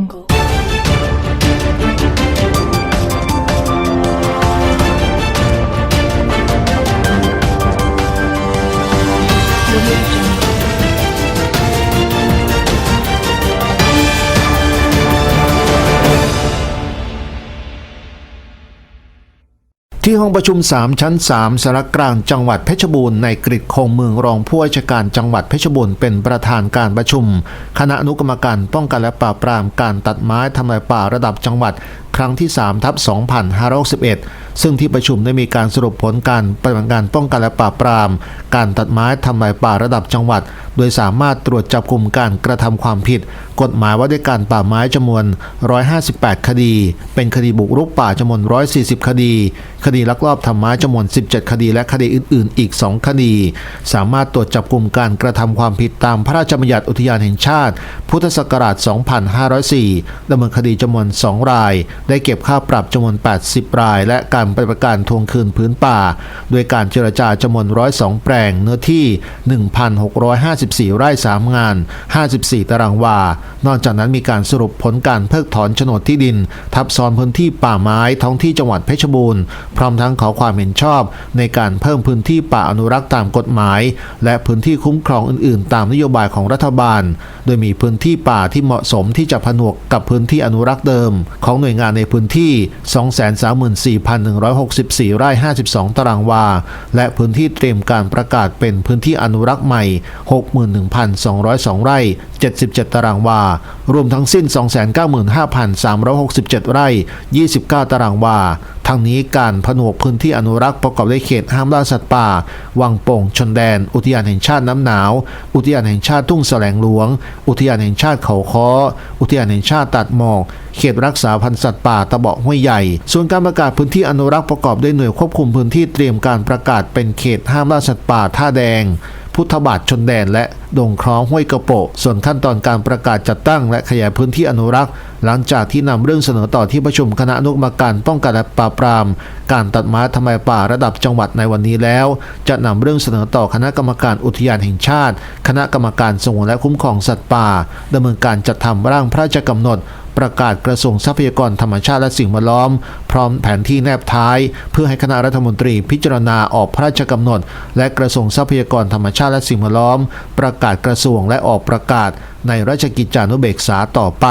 jungle. ที่ห้องประชุม 3 ชั้น 3สารกลางจังหวัดเพชรบูรณ์ในกริดคงเมืองรองผู้ว่าราชการจังหวัดเพชรบูรณ์เป็นประธานการประชุม คณะอนุกรรมการป้องกันและปราบปรามการตัดไม้ทำลายป่าระดับจังหวัด ครั้งที่3ทับ2561 ซึ่งที่ประชุมได้มีการสรุปผลการปฏิบัติการป้องกันและปราบปราม การตัดไม้ทำลายป่าระดับจังหวัด โดยสามารถตรวจจับกลุ่มการกระทำความผิด กฎหมายว่าด้วยการป่าไม้จำนวน 158 คดี เป็นคดีบุกรุกป่าจำนวน 140 คดี คดีลักลอบทำไม้จำนวน 17 คดี และคดีอื่น ๆ อีก 2 คดี สามารถตรวจจับกลุ่มการกระทำความผิดตามพระราชบัญญัติอุทยานแห่งชาติ พุทธศักราช 2504ดำเนินคดีจำนวน 2 ราย ได้เก็บค่าปรับจำนวน 80 ราย และการปฏิบัติการทวงคืนพื้นป่า โดยการเจรจาจำนวน 102 แปลงเนื้อที่ 1,654 ไร่ 3 งาน 54 ตารางวา นอกจากนั้นมีการสรุปผลการเพิกถอนโฉนดที่ดิน ทับซ้อนพื้นที่ป่าไม้ท้องที่จังหวัดเพชรบูรณ์ พร้อมทั้งขอความเห็นชอบ ในการเพิ่มพื้นที่ป่าอนุรักษ์ตามกฎหมาย และพื้นที่คุ้มครองอื่น ๆ ตามนโยบายของรัฐบาล โดยมีพื้นที่ป่าที่เหมาะสมที่จะผนวกกับพื้นที่อนุรักษ์เดิม ของหน่วยงานในพื้นที่1,164 ไร่ 52 ตารางวา และพื้นที่เตรียมการประกาศเป็นพื้นที่อนุรักษ์ใหม่ 61,202 ไร่ 77 ตารางวา รวมทั้งสิ้น 295,367 ไร่ 29 ตารางวา ทั้งนี้การผนวกพื้นที่อนุรักษ์ประกอบด้วยเขตห้ามล่าสัตว์ป่า วังโป่งชนแดน อุทยานแห่งชาติน้ำหนาว อุทยานแห่งชาติทุ่งแสลงหลวง อุทยานแห่งชาติเขาค้อ อุทยานแห่งชาติตัดหมอก เขตรักษาพันธุ์สัตว์ป่าตะเบาะห้วยใหญ่ ส่วนการประกาศพื้นที่อนุรักษ์ประกอบด้วยหน่วยควบคุมพื้นที่เตรียมการประกาศเป็นเขตห้ามล่าสัตว์ป่าท่าแดง พุทธบาทชนแดนและดงคล้องห้วยกระโปะส่วนขั้นตอนการประกาศจัดตั้ง และขยายพื้นที่อนุรักษ์ หลังจากที่นำเรื่องเสนอต่อที่ประชุมคณะอนุกรรมการป้องกันและปราบปราม การตัดไม้ทำลายป่าระดับจังหวัดในวันนี้แล้ว จะนำเรื่องเสนอต่อคณะกรรมการอุทยานแห่งชาติ คณะกรรมการสงวนและคุ้มครองสัตว์ป่าดำเนินการจัดทำร่างพระราชกำหนด ประกาศกระทรวงทรัพยากรธรรมชาติและสิ่งแวดล้อม พร้อมแผนที่แนบท้าย เพื่อให้คณะรัฐมนตรีพิจารณาออกพระราชกำหนด และกระทรวงทรัพยากรธรรมชาติและสิ่งแวดล้อม ประกาศกระทรวงและออกประกาศในราชกิจจานุเบกษาต่อไป